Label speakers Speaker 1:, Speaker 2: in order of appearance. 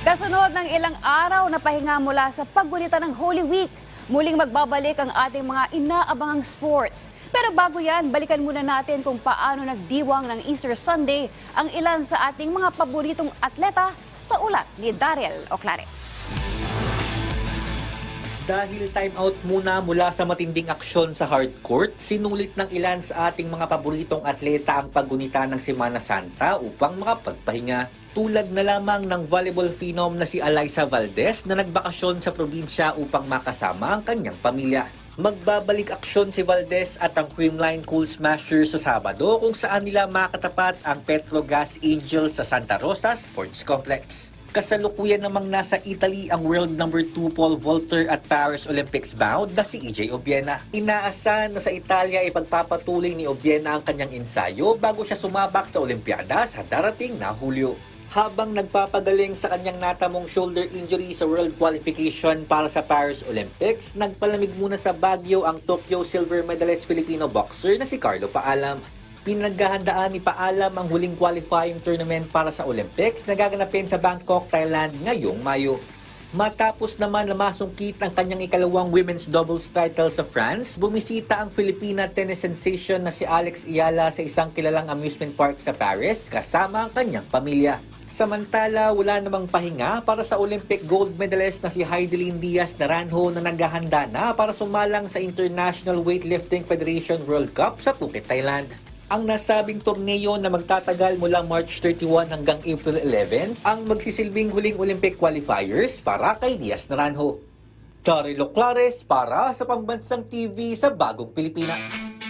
Speaker 1: Kasunod ng ilang araw na pahinga mula sa paggunita ng Holy Week, muling magbabalik ang ating mga inaabangang sports. Pero bago yan, balikan muna natin kung paano nagdiwang ng Easter Sunday ang ilan sa ating mga paboritong atleta sa ulat ni Daryl Oclares.
Speaker 2: Dahil time out muna mula sa matinding aksyon sa hard court, sinulit ng ilan sa ating mga paboritong atleta ang paggunita ng Semana Santa upang makapagpahinga. Tulad na lamang ng volleyball phenom na si Eliza Valdez na nagbakasyon sa probinsya upang makasama ang kanyang pamilya. Magbabalik aksyon si Valdez at ang Creamline Cool Smasher sa Sabado kung saan nila makatapat ang Petrogas Angels sa Santa Rosa Sports Complex. Kasalukuyan namang nasa Italy ang world number 2 pole vaulter at Paris Olympics bound na si EJ Obiena. Inaasahan na sa Italia ay pagpapatuloy ni Obiena ang kanyang ensayo bago siya sumabak sa Olimpiada sa darating na Hulyo. Habang nagpapagaling sa kanyang natamong shoulder injury sa world qualification para sa Paris Olympics, nagpalamig muna sa Baguio ang Tokyo silver medalist Filipino boxer na si Carlo Paalam. Pinaghahandaan ni Paalam ang huling qualifying tournament para sa Olympics na gaganapin sa Bangkok, Thailand ngayong Mayo. Matapos naman na masungkit ang kanyang ikalawang women's doubles title sa France, bumisita ang Filipina tennis sensation na si Alex Iala sa isang kilalang amusement park sa Paris kasama ang kanyang pamilya. Samantala, wala namang pahinga para sa Olympic gold medalist na si Heidelin Diaz Naranjo na naghahanda na para sumalang sa International Weightlifting Federation World Cup sa Phuket, Thailand. Ang nasabing torneo na magtatagal mula March 31 hanggang April 11 ang magsisilbing huling Olympic qualifiers para kay Diaz Naranjo. Darilo Clares para sa Pambansang TV sa Bagong Pilipinas.